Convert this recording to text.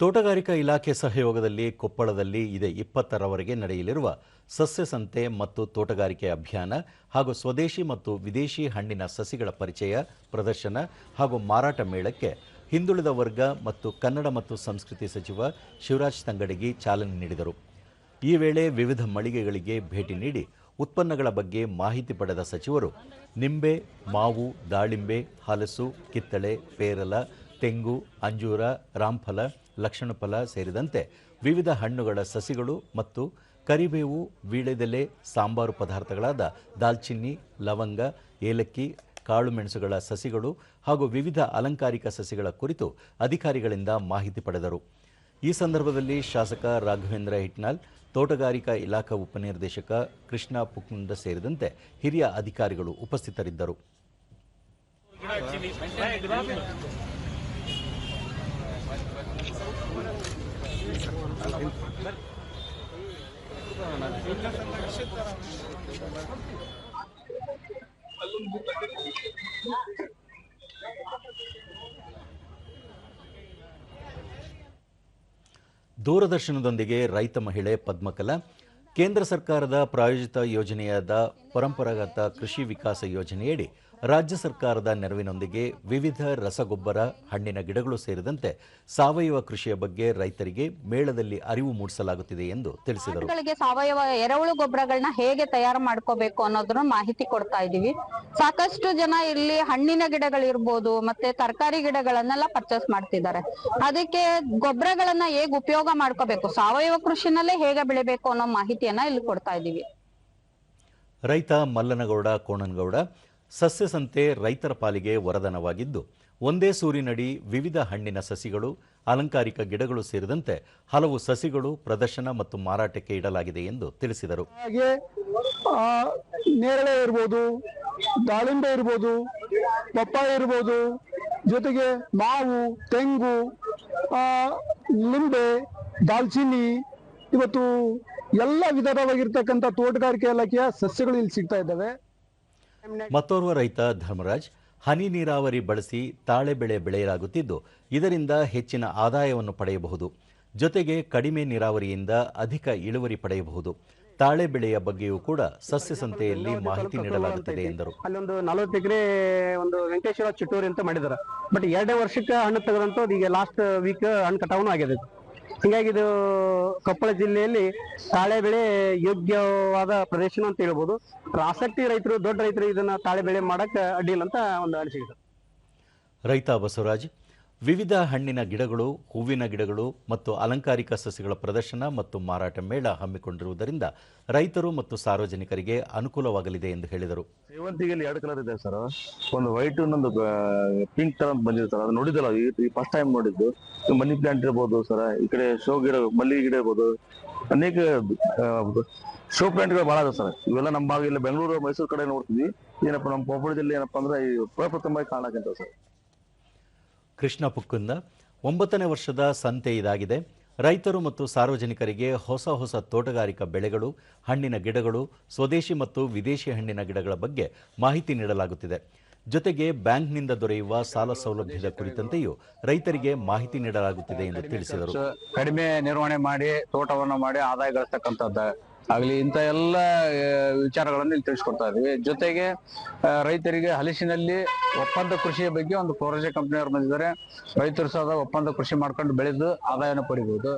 ತೋಟಗಾರಿಕಾ ಇಲಾಖೆ ಸಹಯೋಗದಲ್ಲಿ ಕೊಪ್ಪಳದಲ್ಲಿ ಇದೇ. ಇಪ್ಪತ್ತರವರೆಗೆ ನಡೆಯಲಿರುವ ಸಸ್ಯ ಸಂತೆ ಮತ್ತು ತೋಟಗಾರಿಕೆ ಅಭಿಯಾನ ಹಾಗೂ ಸ್ವದೇಶಿ ಮತ್ತು ವಿದೇಶಿ ಹಣ್ಣಿನ ಸಸಿಗಳ ಪರಿಚಯ, ಪ್ರದರ್ಶನ ಹಾಗೂ ಮಾರಾಟ ಮೇಳಕ್ಕೆ ಹಿಂದುಳಿದ ವರ್ಗ ಮತ್ತು ಕನ್ನಡ ಮತ್ತು ಸಂಸ್ಕೃತಿ ಸಚಿವ ಶಿವರಾಜ್ ತಂಗಡಗಿ ಚಾಲನೆ ನೀಡಿದರು. ಈ ವೇಳೆ ವಿವಿಧ ಮಳಿಗೆಗಳಿಗೆ ಭೇಟಿ ನೀಡಿ ಉತ್ಪನ್ನಗಳ ಬಗ್ಗೆ ಮಾಹಿತಿ ಪಡೆದ ಸಚಿವರು, ನಿಂಬೆ, ಮಾವು, ದಾಳಿಂಬೆ, ಹಲಸು, ಕಿತ್ತಳೆ, ಪೇರಲ ತೆಂಗು, ಅಂಜೂರ, ರಾಮ್ಫಲ, ಲಕ್ಷಣಫಲ ಸೇರಿದಂತೆ ವಿವಿಧ ಹಣ್ಣುಗಳ ಸಸಿಗಳು ಮತ್ತು ಕರಿಬೇವು ವೀಳೆದೆಲೆ ಸಾಂಬಾರು ಪದಾರ್ಥಗಳಾದ ದಾಲ್ಚಿನ್ನಿ, ಲವಂಗ, ಏಲಕ್ಕಿ ಕಾಳುಮೆಣಸುಗಳ ಸಸಿಗಳು ಹಾಗೂ ವಿವಿಧ ಅಲಂಕಾರಿಕ ಸಸಿಗಳ ಕುರಿತು ಅಧಿಕಾರಿಗಳಿಂದ ಮಾಹಿತಿ ಪಡೆದರು. ಈ ಸಂದರ್ಭದಲ್ಲಿ ಶಾಸಕ ರಾಘವೇಂದ್ರ ಹಿಟ್ನಾಲ್ ತೋಟಗಾರಿಕಾ ಇಲಾಖಾ ಉಪನಿರ್ದೇಶಕ ಕೃಷ್ಣ ಪುಕ್ನುಂಡ ಸೇರಿದಂತೆ ಹಿರಿಯ ಅಧಿಕಾರಿಗಳು ಉಪಸ್ಥಿತರಿದ್ದರು. ದೂರದರ್ಶನದೊಂದಿಗೆ ರೈತ ಮಹಿಳೆ ಪದ್ಮಕಲಾ ಕೇಂದ್ರ ಸರ್ಕಾರದ ಪ್ರಾಯೋಜಿತ ಯೋಜನೆಯಾದ ಪರಂಪರಾಗತ ಕೃಷಿ ವಿಕಾಸ ಯೋಜನೆಯಡಿ ರಾಜ್ಯ ಸರ್ಕಾರದ ನೆರವಿನೊಂದಿಗೆ ವಿವಿಧ ರಸಗೊಬ್ಬರ, ಹಣ್ಣಿನ ಗಿಡಗಳು ಸೇರಿದಂತೆ ಸಾವಯವ ಕೃಷಿಯ ಬಗ್ಗೆ ರೈತರಿಗೆ ಮೇಳದಲ್ಲಿ ಅರಿವು ಮೂಡಿಸಲಾಗುತ್ತಿದೆ ಎಂದು ತಿಳಿಸಿದರು. ಸಾವಯವ ಎರೆಹುಳು ಗೊಬ್ಬರಗಳನ್ನ ಹೇಗೆ ತಯಾರು ಮಾಡ್ಕೋಬೇಕು ಅನ್ನೋದನ್ನ ಮಾಹಿತಿ ಕೊಡ್ತಾ ಇದೀವಿ ಸಾಕಷ್ಟು ಜನ ಇಲ್ಲಿ ಹಣ್ಣಿನ ಗಿಡಗಳಿರ್ಬೋದು, ಮತ್ತೆ ತರಕಾರಿ ಗಿಡಗಳನ್ನೆಲ್ಲ ಪರ್ಚೇಸ್ ಮಾಡ್ತಿದ್ದಾರೆ. ಅದಕ್ಕೆ ಗೊಬ್ಬರಗಳನ್ನ ಹೇಗೆ ಉಪಯೋಗ ಮಾಡ್ಕೋಬೇಕು, ಸಾವಯವ ಕೃಷಿನಲ್ಲೇ ಹೇಗೆ ಬೆಳಿಬೇಕು ಅನ್ನೋ ಮಾಹಿತಿಯನ್ನ ಇಲ್ಲಿ ಕೊಡ್ತಾ ಇದೀವಿ ರೈತ ಮಲ್ಲನಗೌಡ, ಕೋಣನಗೌಡ, ಸಸ್ಯಸಂತೆ ರೈತರ ಪಾಲಿಗೆ ವರದಾನವಾಗಿದ್ದು, ಒಂದೇ ಸೂರಿನಡಿ ವಿವಿಧ ಹಣ್ಣಿನ ಸಸಿಗಳು, ಅಲಂಕಾರಿಕ ಗಿಡಗಳು ಸೇರಿದಂತೆ ಹಲವು ಸಸಿಗಳು ಪ್ರದರ್ಶನ ಮತ್ತು ಮಾರಾಟಕ್ಕೆ ಇಡಲಾಗಿದೆ ಎಂದು ತಿಳಿಸಿದರು. ಹಾಗೆ ನೇರಳೆ ಇರ್ಬೋದು, ದಾಳಿಂಬೆ ಇರ್ಬೋದು, ಪಪ್ಪಾಯ ಇರ್ಬೋದು, ಜೊತೆಗೆ ಮಾವು, ತೆಂಗು ಲಿಂಬೆ, ದಾಲ್ಚಿನ್ನಿ, ಇವತ್ತು ಎಲ್ಲ ವಿಧವಾಗಿರ್ತಕ್ಕಂಥ ತೋಟಗಾರಿಕೆ ಇಲಾಖೆಯ ಸಸ್ಯಗಳು ಇಲ್ಲಿ ಸಿಗ್ತಾ ಇದ್ದಾವೆ. ಮತ್ತೋರ್ವ ರೈತ ಧರ್ಮರಾಜ್ ಹನಿ ನೀರಾವರಿ ಬಳಸಿ ತಾಳೆ ಬೆಳೆ ಬೆಳೆಯಲಾಗುತ್ತಿದ್ದು ಇದರಿಂದ ಹೆಚ್ಚಿನ ಆದಾಯವನ್ನು ಪಡೆಯಬಹುದು. ಜೊತೆಗೆ ಕಡಿಮೆ ನೀರಾವರಿಯಿಂದ ಅಧಿಕ ಇಳುವರಿ ಪಡೆಯಬಹುದು. ತಾಳೆ ಬೆಳೆಯ ಬಗ್ಗೆಯೂ ಕೂಡ ಸಸ್ಯ ಸಂತೆಯಲ್ಲಿ ಮಾಹಿತಿ ನೀಡಲಾಗುತ್ತದೆ ಎಂದರು. ಅಲ್ಲೊಂದು ನಲವತ್ತು ಎಕರೆ ಒಂದು ವೆಂಕಟೇಶ್ವರ ಚಿಟ್ಟೂರಿ ಅಂತ ಮಾಡಿದ್ದಾರೆ. ಬಟ್ ಎರಡೇ ವರ್ಷಕ್ಕೆ ಹಣ್ಣು ತೆಗೆದಂತೂ ಈಗ ಲಾಸ್ಟ್ ವೀಕ್ ಹಣ್ಣು ಕಟಾವನು ಆಗಿದೆ. ಹಿಂಗಾಗಿ ಇದು ಕೊಪ್ಪಳ ಜಿಲ್ಲೆಯಲ್ಲಿ ತಾಳೆ ಬೆಳೆ ಯೋಗ್ಯವಾದ ಪ್ರದೇಶನ ಅಂತ ಹೇಳ್ಬೋದು. ಆಸಕ್ತಿ ರೈತರು, ದೊಡ್ಡ ರೈತರು ಇದನ್ನ ತಾಳೆ ಬೆಳೆ ಮಾಡಕ್ಕೆ ಅಡ್ಡಿಲ್ಲ ಅಂತ ಒಂದು ಅನಿಸಿಕೆ ರೈತ ಬಸವರಾಜ್. ವಿವಿಧ ಹಣ್ಣಿನ ಗಿಡಗಳು, ಹೂವಿನ ಗಿಡಗಳು ಮತ್ತು ಅಲಂಕಾರಿಕ ಸಸ್ಯಗಳ ಪ್ರದರ್ಶನ ಮತ್ತು ಮಾರಾಟ ಮೇಳ ಹಮ್ಮಿಕೊಂಡಿರುವುದರಿಂದ ರೈತರು ಮತ್ತು ಸಾರ್ವಜನಿಕರಿಗೆ ಅನುಕೂಲವಾಗಲಿದೆ ಎಂದು ಹೇಳಿದರು. ಸೇವಂತಿಗೆಯಲ್ಲಿ ಎರಡು ಕಲರ್ ಇದೆ ಸರ್. ಒಂದು ವೈಟ್ ಇನ್ನೊಂದು ಪಿಂಕ್ ತರ ಬಂದಿದೆ ಸರ್ ಅದು ನೋಡಿದಲ್ಲ ಈ ಫಸ್ಟ್ ಟೈಮ್ ನೋಡಿದ್ದು. ಮನಿ ಪ್ಲಾಂಟ್ ಇರ್ಬೋದು ಸರ್, ಈ ಕಡೆ ಶೋ ಗಿಡ ಮಲ್ಲಿಗೆ ಗಿಡ ಇರ್ಬೋದು. ಅನೇಕ ಶೋ ಪ್ಲಾಂಟ್ಗಳು ಬಹಳ ಇದೆ ಸರ್. ಇವೆಲ್ಲ ನಮ್ಮ ಭಾಗ ಇಲ್ಲ ಬೆಂಗಳೂರು, ಮೈಸೂರು ಕಡೆ ನೋಡ್ತೀವಿ. ಏನಪ್ಪ, ನಮ್ಮ ಕೊಪ್ಪಳದಲ್ಲಿ ಏನಪ್ಪಾ ಅಂದ್ರೆ ಪ್ರಪ್ರಥಮವಾಗಿ ಕಾಣಕಂತ ಸರ್. ಕೃಷ್ಣ ಪುಕ್ಕುಂದ ಒಂಬತ್ತನೇ ವರ್ಷದ ಸಂತೆ ಇದಾಗಿದೆ. ರೈತರು ಮತ್ತು ಸಾರ್ವಜನಿಕರಿಗೆ ಹೊಸ ಹೊಸ ತೋಟಗಾರಿಕಾ ಬೆಳೆಗಳು, ಹಣ್ಣಿನ ಗಿಡಗಳು, ಸ್ವದೇಶಿ ಮತ್ತು ವಿದೇಶಿ ಹಣ್ಣಿನ ಗಿಡಗಳ ಬಗ್ಗೆ ಮಾಹಿತಿ ನೀಡಲಾಗುತ್ತಿದೆ. ಜೊತೆಗೆ ಬ್ಯಾಂಕ್ನಿಂದ ದೊರೆಯುವ ಸಾಲ ಸೌಲಭ್ಯದ ಕುರಿತಂತೆಯೂ ರೈತರಿಗೆ ಮಾಹಿತಿ ನೀಡಲಾಗುತ್ತಿದೆ ಎಂದು ತಿಳಿಸಿದರು. ಕಡಿಮೆ ನಿರ್ವಹಣೆ ಮಾಡಿ, ತೋಟವನ್ನು ಮಾಡಿ ಆದಾಯ ಗಳಿಸ್ತಕ್ಕಂಥದ್ದು ಆಗ್ಲಿ ಇಂತ ಎಲ್ಲ ವಿಚಾರಗಳನ್ನು ಇಲ್ಲಿ ತಿಳಿಸ್ಕೊಡ್ತಾ ಇದೀವಿ ಜೊತೆಗೆ ರೈತರಿಗೆ ಹಲಸಿನಲ್ಲಿ ಒಪ್ಪಂದ ಕೃಷಿಯ ಬಗ್ಗೆ ಒಂದು ಕೋರಜೆ ಕಂಪನಿಯವರು ಬಂದಿದ್ದಾರೆ. ರೈತರು ಸಹ ಒಪ್ಪಂದ ಕೃಷಿ ಮಾಡ್ಕೊಂಡು ಬೆಳೆದು ಆದಾಯನ ಪಡಿಬಹುದು